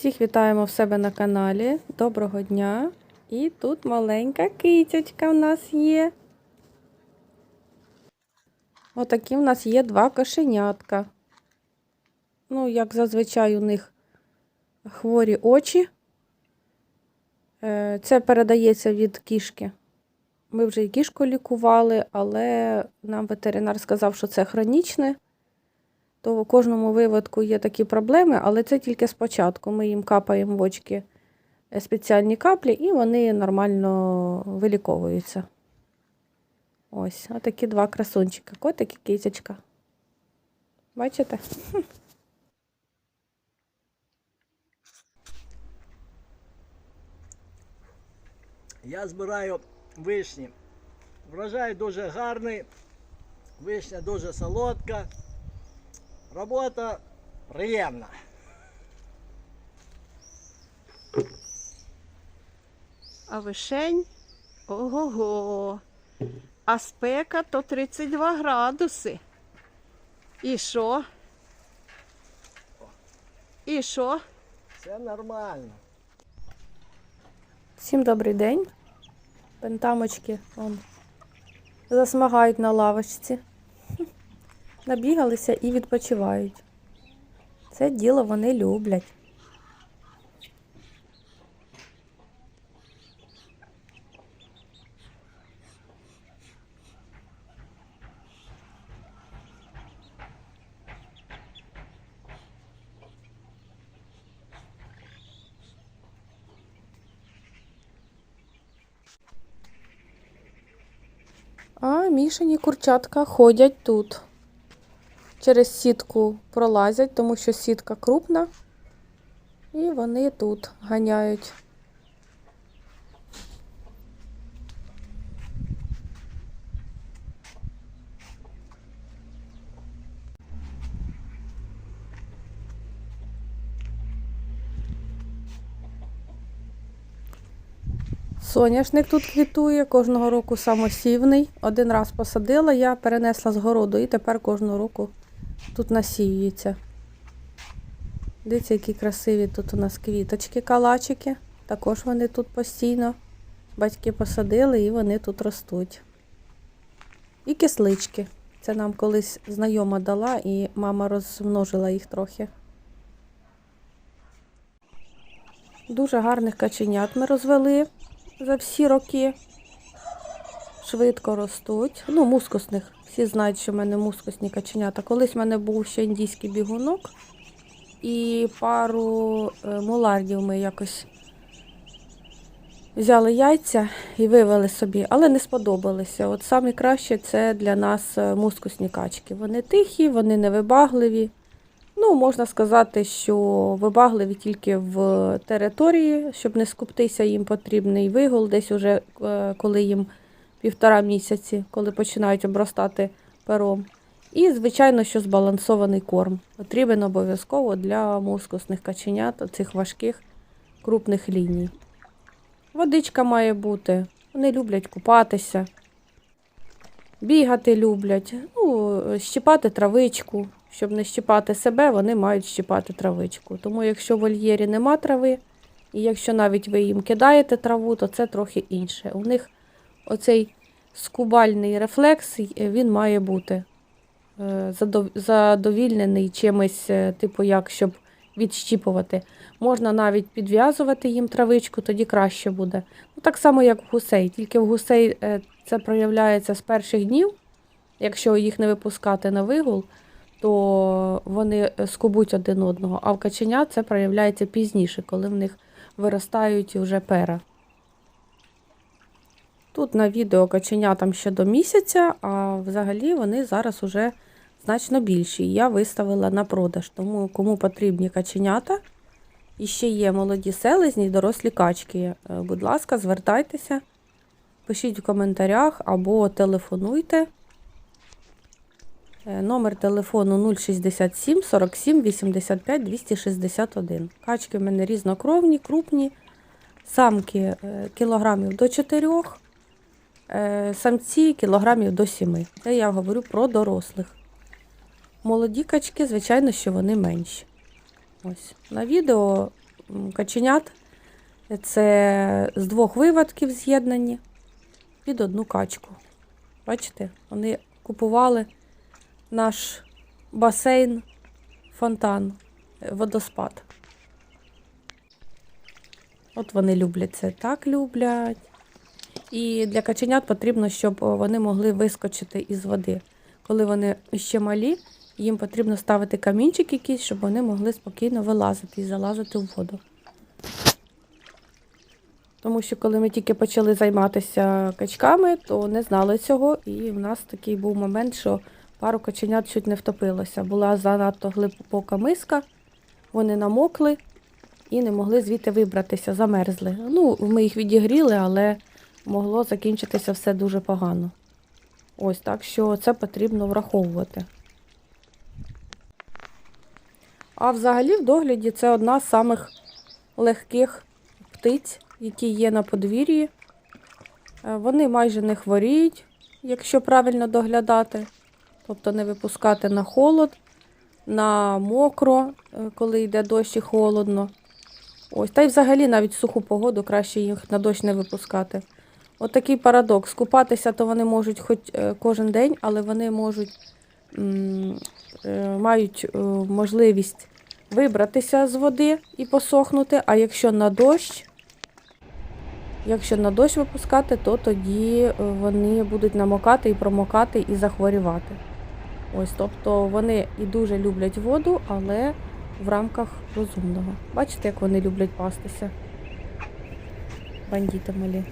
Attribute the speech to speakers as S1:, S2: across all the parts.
S1: Всіх вітаємо в себе на каналі. Доброго дня! І тут маленька китячка в нас є. Отакі в нас є два кошенятка. Ну, як зазвичай у них хворі очі. Е, Це передається від кішки. Ми вже і кішку лікували, але нам ветеринар сказав, що це хронічне. То в кожному випадку є такі проблеми, але це тільки спочатку. Ми їм капаємо в очки спеціальні каплі, і вони нормально виліковуються. Ось, отакі два красунчика. Котик і кисячка. Бачите?
S2: Я збираю вишні. Врожай дуже гарний, вишня дуже солодка. Робота приємна.
S3: А вишень ого-го. А спека то 32 градуси. І що? І що?
S2: Все нормально.
S1: Всім добрий день. Пентамочки он, засмагають на лавочці. Набігалися і відпочивають. Це діло вони люблять. А мішані курчатка ходять тут. Через сітку пролазять, тому що сітка крупна. І вони тут ганяють. Соняшник тут квітує, кожного року самосівний. Один раз посадила, я перенесла з городу і тепер кожного року тут насіюється. Дивіться, які красиві тут у нас квіточки, калачики. Також вони тут постійно. Батьки посадили і вони тут ростуть. І кислички. Це нам колись знайома дала і мама розмножила їх трохи. Дуже гарних каченят ми розвели за всі роки. Швидко ростуть. Ну, мускусних. Всі знають, що в мене мускусні каченята. Колись в мене був ще індійський бігунок. І пару е, мулардів ми якось взяли яйця і вивели собі, але не сподобалися. От саме краще це для нас е, мускусні качки. Вони тихі, вони невибагливі. Ну, можна сказати, що вибагливі тільки в території, щоб не скуптися, їм потрібний вигул, десь уже е, коли їм півтора місяці, коли починають обростати пером. І, звичайно, що збалансований корм. Потрібен обов'язково для мускусних каченят, цих важких крупних ліній. Водичка має бути. Вони люблять купатися, бігати люблять, ну, щипати травичку. Щоб не щипати себе, вони мають щипати травичку. Тому якщо в вольєрі нема трави, і якщо навіть ви їм кидаєте траву, то це трохи інше. У них оцей скубальний рефлекс, е, він має бути е, задовільнений чимось, е, типу як, щоб відщіпувати. Можна навіть підв'язувати їм травичку, тоді краще буде. Ну, так само, як в гусей. Тільки в гусей це проявляється з перших днів, якщо їх не випускати на вигул то вони скубуть один одного, а в каченя це проявляється пізніше, коли в них виростають вже пера. Тут на відео каченятам ще до місяця, а взагалі вони зараз уже значно більші. Я виставила на продаж, тому кому потрібні каченята. І ще є молоді селезні дорослі качки. Е, Будь ласка, звертайтеся, пишіть в коментарях або телефонуйте. Е, Номер телефону 067 47 85 261. Качки в мене різнокровні, крупні. Самки е, кілограмів до 4, е, самці кілограмів до 7. Це я говорю про дорослих. Молоді качки, звичайно, що вони менші. Ось. На відео каченят. Це з двох виводків з'єднані під одну качку. Бачите, вони купували наш басейн, фонтан, е, водоспад. От вони люблять це, так люблять. І для каченят потрібно, щоб вони могли вискочити із води. Коли вони ще малі, їм потрібно ставити камінчик якийсь, щоб вони могли спокійно вилазити і залазити в воду. Тому що коли ми тільки почали займатися качками, то не знали цього. І в нас такий був момент, що пару каченят чуть не втопилося. Була занадто глибока миска, вони намокли і не могли звідти вибратися, замерзли. Ну, ми їх відігріли, але могло закінчитися все дуже погано. Ось так що це потрібно враховувати. А взагалі в догляді це одна з самих легких птиць, які є на подвір'ї. Е, Вони майже не хворіють, якщо правильно доглядати, тобто не випускати на холод, на мокро, е, коли йде дощ і холодно. Ось, та й взагалі навіть в суху погоду краще їх на дощ не випускати. От парадокс. Купатися то вони можуть хоч е, кожен день, але вони можуть е, мають е, можливість вибратися з води і посохнути. А якщо на дощ, якщо на дощ випускати, то тоді вони будуть намокати і промокати і захворювати. Ось, тобто вони і дуже люблять воду, але в рамках розумного. Бачите, як вони люблять пастися? Бандіти малі.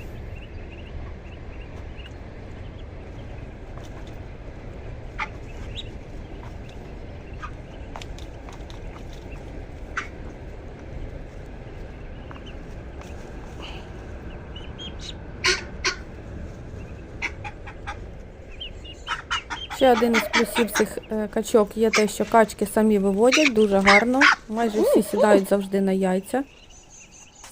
S1: Ще один із плюсів цих е, качок є те, що качки самі виводять дуже гарно. Майже всі сідають завжди на яйця.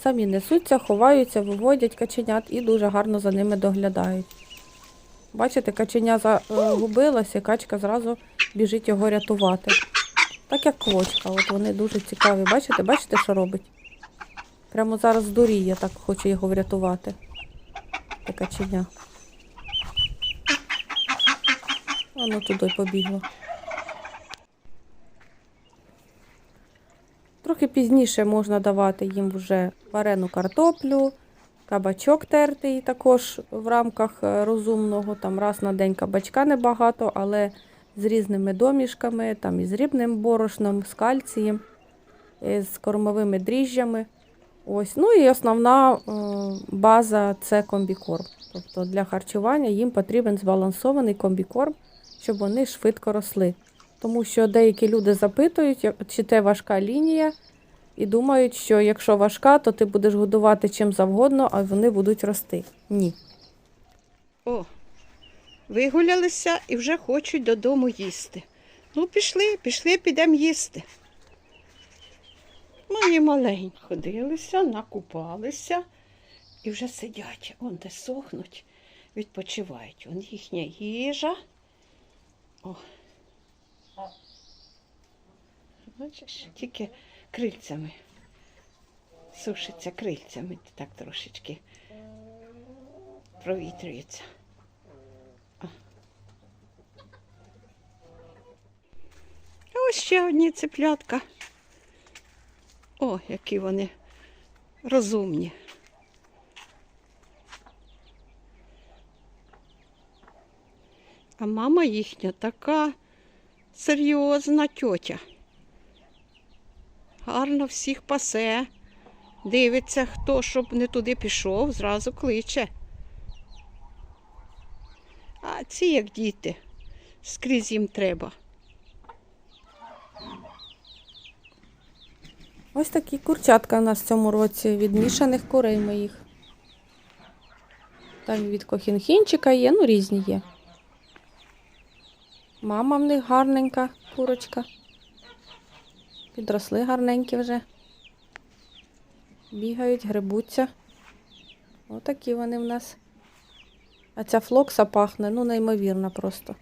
S1: Самі несуться, ховаються, виводять каченят і дуже гарно за ними доглядають. Бачите, каченя загубилося, качка зразу біжить його рятувати. Так як квочка, от вони дуже цікаві. Бачите, бачите, що робить? Прямо зараз здуріє, так хоче його врятувати. Каченя. Воно туди побігло. Трохи пізніше можна давати їм вже варену картоплю, кабачок тертий також в рамках е, розумного. Там раз на день кабачка небагато, але з різними домішками, там із рібним борошном, з кальцієм, е, з кормовими дріжджами. Ось. Ну і основна е, база це комбікорм. Тобто для харчування їм потрібен збалансований комбікорм, щоб вони швидко росли. Тому що деякі люди запитують, чи це важка лінія, і думають, що якщо важка, то ти будеш годувати чим завгодно, а вони будуть рости. Ні.
S3: О, вигулялися і вже хочуть додому їсти. Ну, пішли, пішли, підемо їсти. Мої маленькі ходилися, накупалися і вже сидять, он де сохнуть, відпочивають. Он їхня їжа. О. Бачиш, тільки крильцями. Сушиться крильцями, так трошечки провітрюється. А ось ще одні цеплятка. О, які вони розумні. А мама їхня така серйозна тьотя. Гарно всіх пасе. Дивиться, хто щоб не туди пішов, зразу кличе. А ці як діти, скрізь їм треба.
S1: Ось такі курчатка у нас в цьому році від мішаних курей моїх. Там від кохінхінчика є, ну різні є. Мама в них гарненька курочка. Підросли гарненькі вже. Бігають, грибуться. Отакі вони в нас. А ця флокса пахне, ну, неймовірно просто.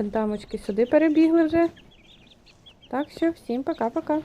S1: Бентамочки сюди перебігли вже. Так що всім пока-пока.